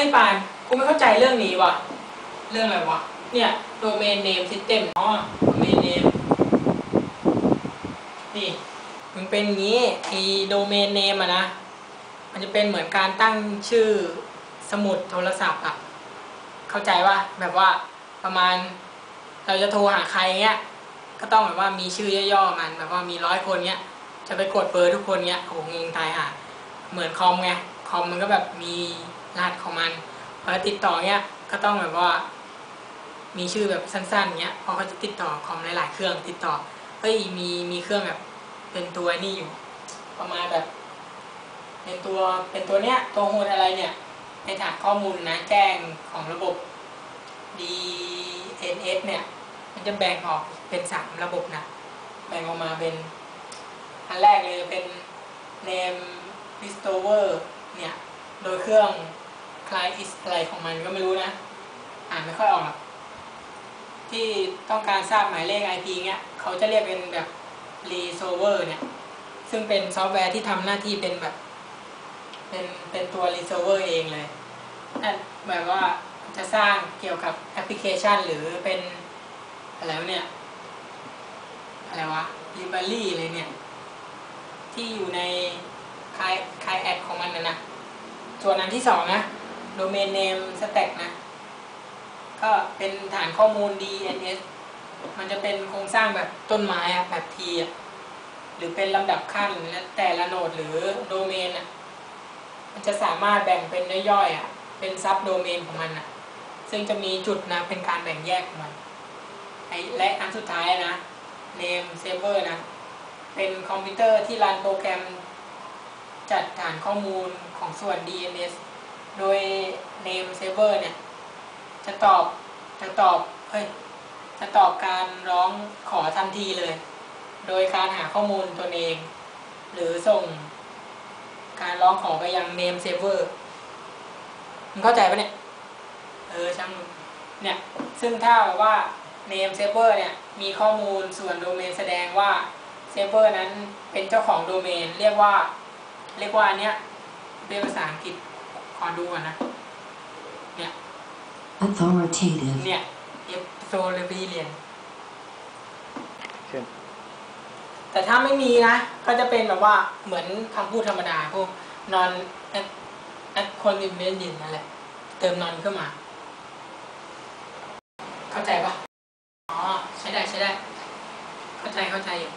ฮ้ยปานกูไม่เข้าใจเรื่องนี้ว่ะ เรื่องอะไรวะ เนี่ย domain name system อ๋อ domain name นี่มันเป็นงี้ไอ้ domain name อะนะ มันจะเป็นเหมือนการตั้งชื่อสมุดโทรศัพท์อะเข้าใจว่าแบบว่าประมาณ เราจะโทรหาใครเงี้ย ก็ต้องแบบว่ามีชื่อย่อๆมันแบบว่ามีร้อยคนเงี้ย จะไปกดเบอร์ทุกคนเงี้ยโอ้โหงงตายห่าเหมือนคอมไงคอมมันก็แบบมี รหัสของมันพอติดต่อเงี้ยก็ต้องแบบว่า มีชื่อแบบสั้นๆเงี้ยเพราะเขาจะติดต่อคอมหลายๆเครื่องติดต่อเฮ้ยมีมีเครื่องแบบ เป็นตัวนี่อยู่ ประมาณแบบ เป็นตัวเป็นตัวเนี้ยตัวโฮดอะไรเนี่ยในฐานข้อมูลนะแจ้งของระบบ DNS เนี่ย มันจะแบ่งออกเป็นสามระบบนะแบ่งออกมาเป็น อันแรกเลยเป็น name restorer เนี่ย โดยเครื่อง client is อะไรของมันก็ไม่รู้นะ อ่านไม่ค่อยออกหรอกที่ต้องการทราบหมายเลข IP เงี้ยเขาจะเรียกเป็นแบบ resolver เนี่ย ซึ่งเป็นซอฟต์แวร์ที่ทำหน้าที่เป็นแบบ เป็นเป็นตัว resolver เองเลยนั่นแบบว่าจะสร้างเกี่ยวกับแอปพลิเคชันหรือเป็นอะไรวะเนี่ย อะไรวะ library เลยเนี่ย ที่อยู่ในคลายคลายแอดของมันนะนะ ส่วนอันที่สองนะ domain name stack นะ ก็เป็นฐานข้อมูล DNS มันจะเป็นโครงสร้างแบบต้นไม้อะแบบทีอะหรือเป็นลำดับขั้นและแต่ละโนดหรือโดเมนอะมันจะสามารถแบ่งเป็นย่อยๆอะเป็นซับโดเมนของมันอะซึ่งจะมีจุดนะเป็นการแบ่งแยกของมันไอและอันสุดท้ายนะ name saver นะ เป็นคอมพิวเตอร์ที่รันโปรแกรมจัดฐานข้อมูลของส่วน DNS โดย name saver เนี่ย จะตอบจะตอบเฮ้ยจะตอบการร้องขอทันทีเลย โดยการหาข้อมูลตนเอง หรือส่งการร้องขอไปยัง name saver มึงเข้าใจปะเนี่ย เออช่างเนี่ย ซึ่งถ้าว่า name saver เนี่ย มีข้อมูลส่วนโดเมนแสดงว่า saver นั้นเป็นเจ้าของโดเมน เรียกว่า เรียกว่าอันเนี้ยเป็นภาษาอังกฤษ ขอดูก่อนนะ เนี่ย authoritative, เนี่ย F s o l e v i l i a n เช่นแต่ถ้าไม่มีนะ ก็จะเป็นแบบว่าเหมือนคำพูดธรรมดาพวก non at c o n v e n i e n t นั่นแหละ เติม non ขึ้นมา เข้าใจปะอ๋อ ใช้ได้ใช้ได้ เข้าใจเข้าใจอยู่